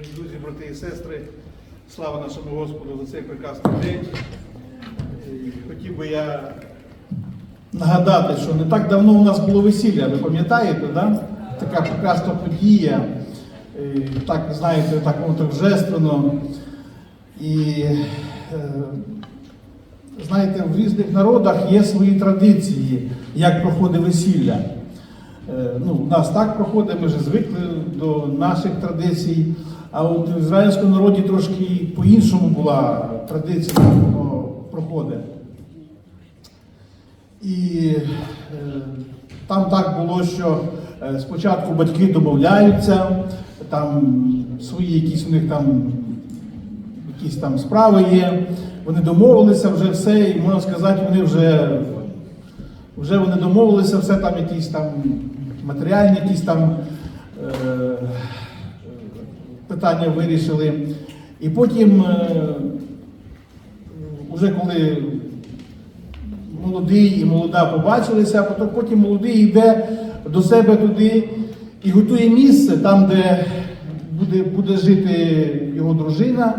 Дорогі друзі, брати і сестри, слава нашому Господу за цей прекрасний день. Хотів би я нагадати, що не так давно у нас було весілля, ви пам'ятаєте, да? така прекрасна подія. Так, знаєте, так воно так жественно. І е, знаєте, в різних народах є свої традиції, як проходить весілля. Е, Ну, у нас так проходить, ми вже звикли до наших традицій. А от в ізраїльському народі трошки по-іншому була традиція, як воно проходить. І е, там так було, що е, спочатку батьки домовляються, там свої якісь у них там якісь там справи є. Вони домовилися вже все, і можна сказати, вони вже, вже вони домовилися, все там якісь там матеріальні якісь там е, питання вирішили. І потім, е, уже коли молодий і молода побачилися, потім, молодий йде до себе туди і готує місце там, де буде, буде жити його дружина.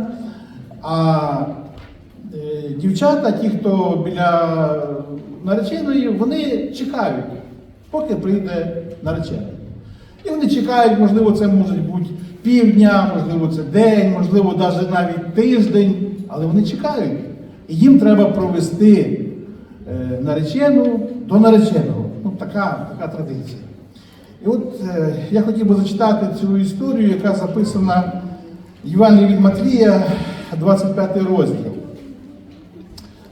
А е, дівчата, ті, хто біля нареченої, вони чекають, поки прийде наречена. І вони чекають, можливо, це може бути півдня, можливо, це день, можливо, навіть тиждень, але вони чекають. І їм треба провести е, наречену до нареченого. Ну, така, така традиція. І от е, я хотів би зачитати цю історію, яка записана в Євангелії від Матвія, 25 розділ.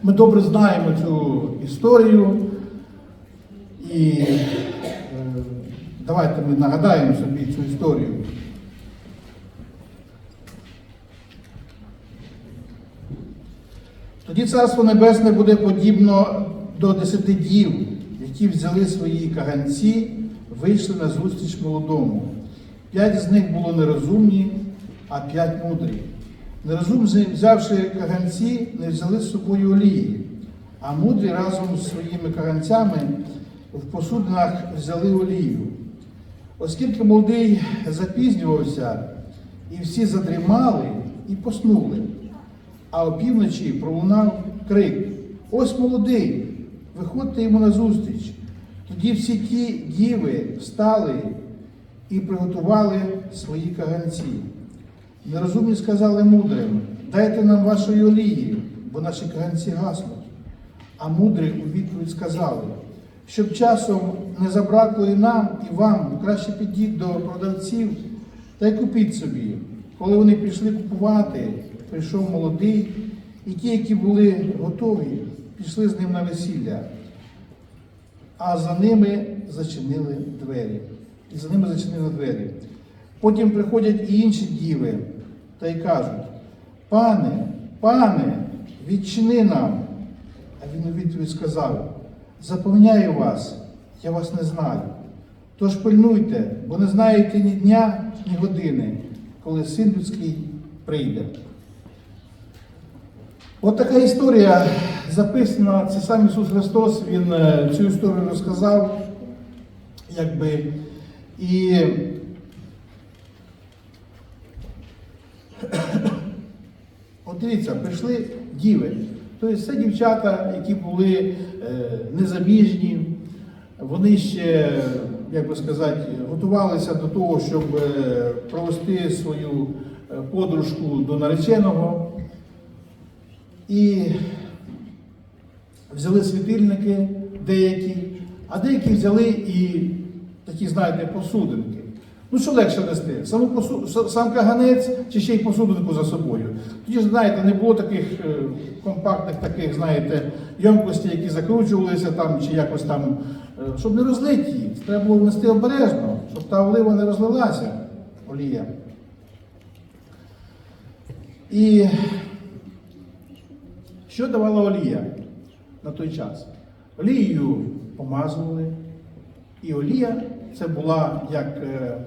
Ми добре знаємо цю історію. І е, давайте ми нагадаємо собі цю історію. Тоді Царство Небесне буде подібно до десяти дів, які взяли свої каганці, вийшли на зустріч молодому. П'ять з них було нерозумні, а п'ять мудрі. Нерозумні, взявши каганці, не взяли з собою олії, а мудрі разом з своїми каганцями в посудинах взяли олію. Оскільки молодий запізнювався, і всі задрімали і поснули. А опівночі пролунав крик: Ось молодий, виходьте йому назустріч. Тоді всі ті діви встали і приготували свої каганці. Нерозумні сказали мудрим, дайте нам вашої олії, бо наші каганці гаснуть. А мудрі у відповідь сказали, щоб часом не забракло і нам, і вам, краще підіть до продавців та й купіть собі. Коли вони пішли купувати, прийшов молодий, і ті, які були готові, пішли з ним на весілля, а за ними зачинили двері. І за ними зачинили двері. Потім приходять і інші діви та й кажуть: Пане, пане, відчини нам. А він у відповідь сказав: Запевняю вас, я вас не знаю. Тож пильнуйте, бо не знаєте ні дня, ні години, коли син людський прийде. От така історія записана, це сам Ісус Христос, Він е, цю історію розказав, якби. І от дивіться, прийшли діви. Тобто це дівчата, які були е, незаміжні, вони ще, як би сказати, готувалися до того, щоб е, провести свою подружку до нареченого. І взяли світильники деякі, а деякі взяли і такі, знаєте, посудинки. Ну, що легше нести? Саму посу... Сам каганець чи ще й посудинку за собою. Тоді ж, знаєте, не було таких е, компактних, таких, знаєте, ємкостей, які закручувалися там, чи якось там, е, щоб не розлити її. Треба було нести обережно, щоб та олива не розлилася, олія. І що давала олія на той час? Олією помазували, і олія це була як, е,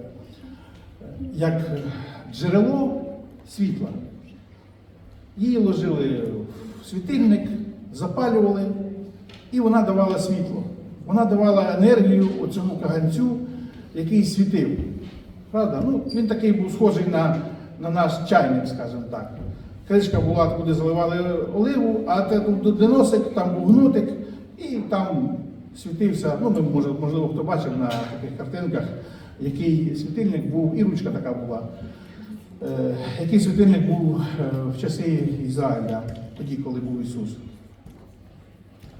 як джерело світла. Її ложили в світильник, запалювали, і вона давала світло. Вона давала енергію цьому каганцю, який світив. Правда? Ну, він такий був схожий на, на наш чайник, скажімо так. Кришка була, куди заливали оливу, а те тут там був гнутик, і там світився. Ну, може, можливо, хто бачив на таких картинках, який світильник був, і ручка така була. Е, який світильник був е, в часи Ізраїля, тоді, коли був Ісус.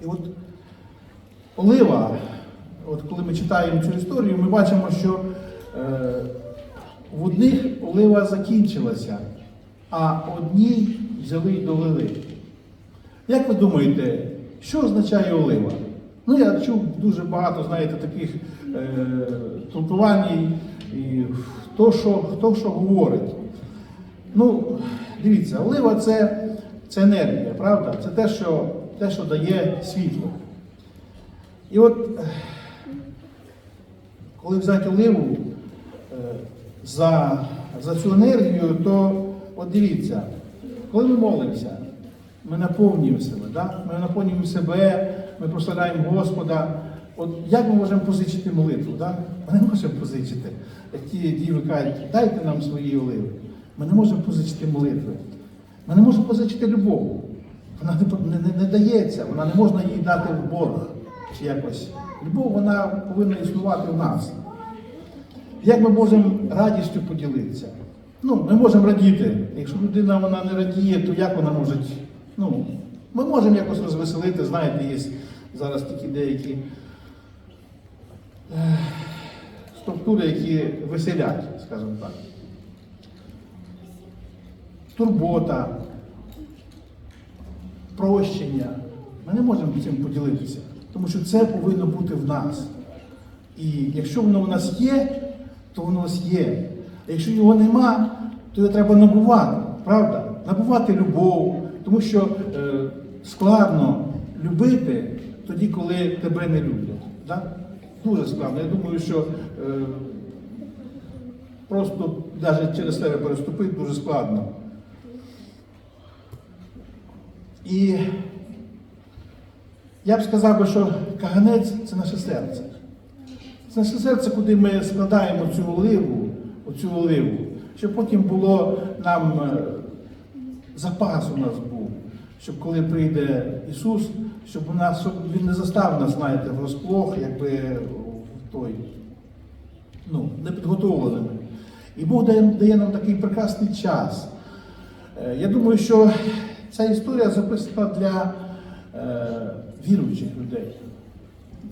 І от олива, от коли ми читаємо цю історію, ми бачимо, що е, в одних олива закінчилася, а одні взяли й долили. Як ви думаєте, що означає олива? Ну, я чув дуже багато, знаєте, таких е, толкувань, і хто що, хто що говорить. Ну, дивіться, олива це, це енергія, правда? Це те, що, те, що дає світло. І от, коли взяти оливу е, за, за цю енергію, то от дивіться, коли ми молимося, ми наповнюємо себе, да? ми наповнюємо себе, ми прославляємо Господа. От як ми можемо позичити молитву? Да? Ми не можемо позичити. Як ті діви кажуть, дайте нам свої оливи. Ми не можемо позичити молитви. Ми не можемо позичити любов. Вона не, не, не дається, вона не можна їй дати в борг чи якось. Любов вона повинна існувати в нас. Як ми можемо радістю поділитися? Ну, ми можемо радіти. Якщо людина вона не радіє, то як вона може. Ну, ми можемо якось розвеселити, знаєте, є зараз такі деякі ех, структури, які веселять, скажімо так. Турбота, прощення. Ми не можемо цим поділитися, тому що це повинно бути в нас. І якщо воно в нас є, то воно у нас є. Якщо його нема, то треба набувати, правда? Набувати любов, тому що е, складно любити тоді, коли тебе не люблять. Да? Дуже складно. Я думаю, що е, просто навіть через тебе переступити дуже складно. І я б сказав би, що каганець це наше серце. Це наше серце, куди ми складаємо цю оливу, оцю оливу, щоб потім було нам е, запас у нас був, щоб коли прийде Ісус, щоб у нас, щоб Він не застав нас, знаєте, врозплох, якби в той, ну, непідготовленими. І Бог дає, дає нам такий прекрасний час. Е, Я думаю, що ця історія записана для е, віруючих людей.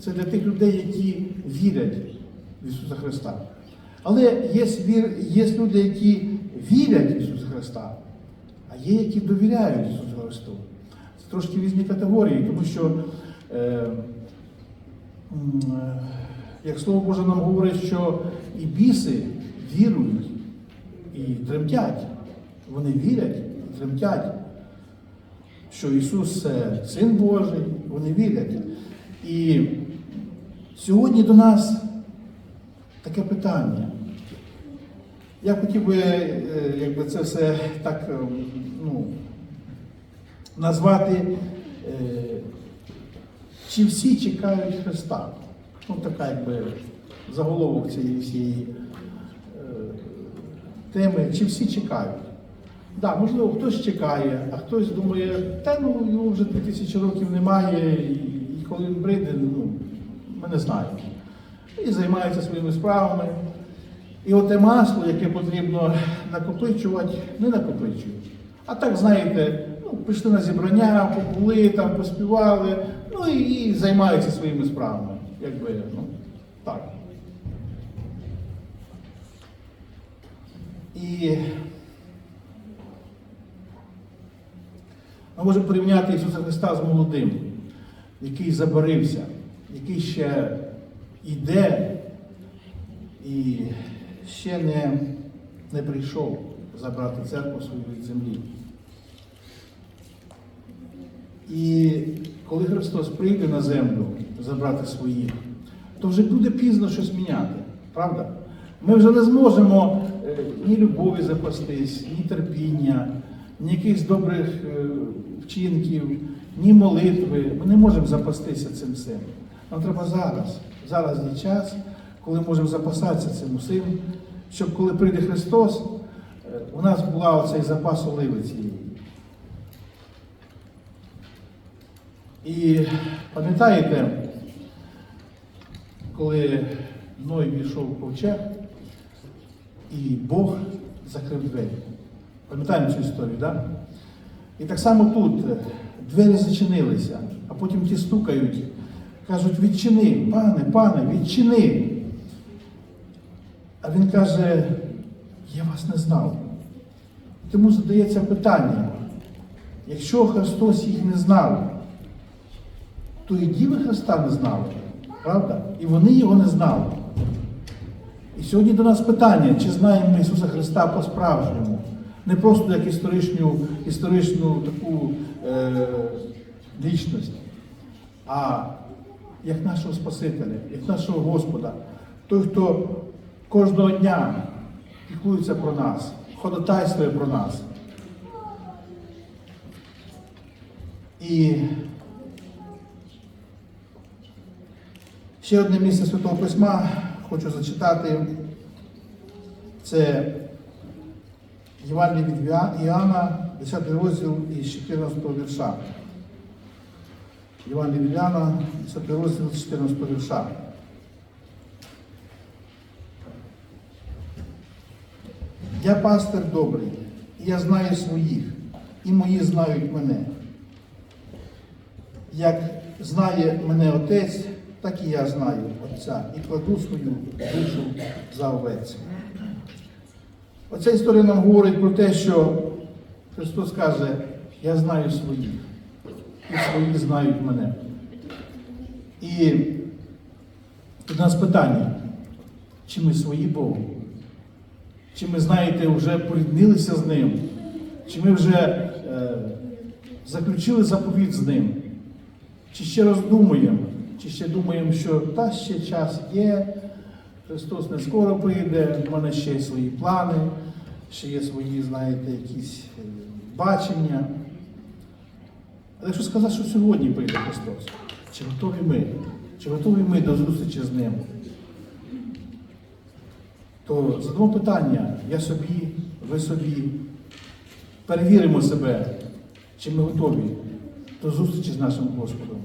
Це для тих людей, які вірять в Ісуса Христа. Але є, є люди, які вірять в Ісуса Христа, а є, які довіряють Ісусу Христу. Це трошки різні категорії, тому що, е, е, як Слово Боже нам говорить, що і біси вірують і тремтять. Вони вірять і тремтять, що Ісус це Син Божий, вони вірять. І сьогодні до нас таке питання. Я хотів би е, якби це все так е, ну, назвати, е, чи всі чекають Христа. Ну, така якби заголовок цієї всієї теми, чи всі чекають. Так, да, можливо, хтось чекає, а хтось думає, та ну його вже 2000 років немає, і коли він прийде, ну, ми не знаємо. І займається своїми справами. І оте масло, яке потрібно накопичувати, не накопичують. А так, знаєте, ну, пішли на зібрання, побули, там, поспівали, ну і, і займаються своїми справами. Якби, ну, так. І ми можемо порівняти Ісуса Христа з молодим, який заборився, який ще йде і ще не, не прийшов забрати церкву свою від землі. І коли Христос прийде на землю забрати своїх, то вже буде пізно щось міняти, правда? Ми вже не зможемо е, ні любові запастись, ні терпіння, ні якихось добрих е, вчинків, ні молитви. Ми не можемо запастися цим всім. Нам треба зараз. Зараз є час, коли можемо запасатися цим усім, щоб коли прийде Христос, е, у нас була оцей запас оливи цієї. І пам'ятаєте, коли Ной війшов в ковчег, і Бог закрив двері. Пам'ятаємо цю історію, так? Да? І так само тут е, двері зачинилися, а потім ті стукають, кажуть, відчини, пане, пане, відчини. А він каже, я вас не знав. Тому задається питання, якщо Христос їх не знав, то і діви Христа не знали, правда? І вони його не знали. І сьогодні до нас питання, чи знаємо Ісуса Христа по-справжньому, не просто як історичну, історичну таку е, лічність, а як нашого Спасителя, як нашого Господа, той, хто кожного дня піклується про нас, ходатайствує про нас. І ще одне місце Святого Письма хочу зачитати. Це Євангеліє від Іоанна, 10 розділ із 14 вірша. Від Іоанна, 10 розділ 14 вірша. Я пастир добрий, і я знаю своїх, і мої знають мене. Як знає мене Отець, так і я знаю Отця і кладу свою душу за овець. Оця історія нам говорить про те, що Христос каже, я знаю своїх, і свої знають мене. І тут у нас питання, чи ми свої Богу? Чи ми, знаєте, вже поріднилися з ним? Чи ми вже е, заключили заповідь з ним? Чи ще роздумуємо? Чи ще думаємо, що та ще час є, Христос не скоро прийде, в мене ще є свої плани, ще є свої, знаєте, якісь е, бачення. Але якщо сказати, що сьогодні прийде Христос, чи готові ми? Чи готові ми до зустрічі з Ним? То задамо питання, я собі, ви собі, перевіримо себе, чи ми готові до зустрічі з нашим Господом.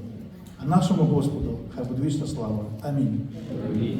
А нашому Господу хай буде вічна слава. Амінь. Амінь.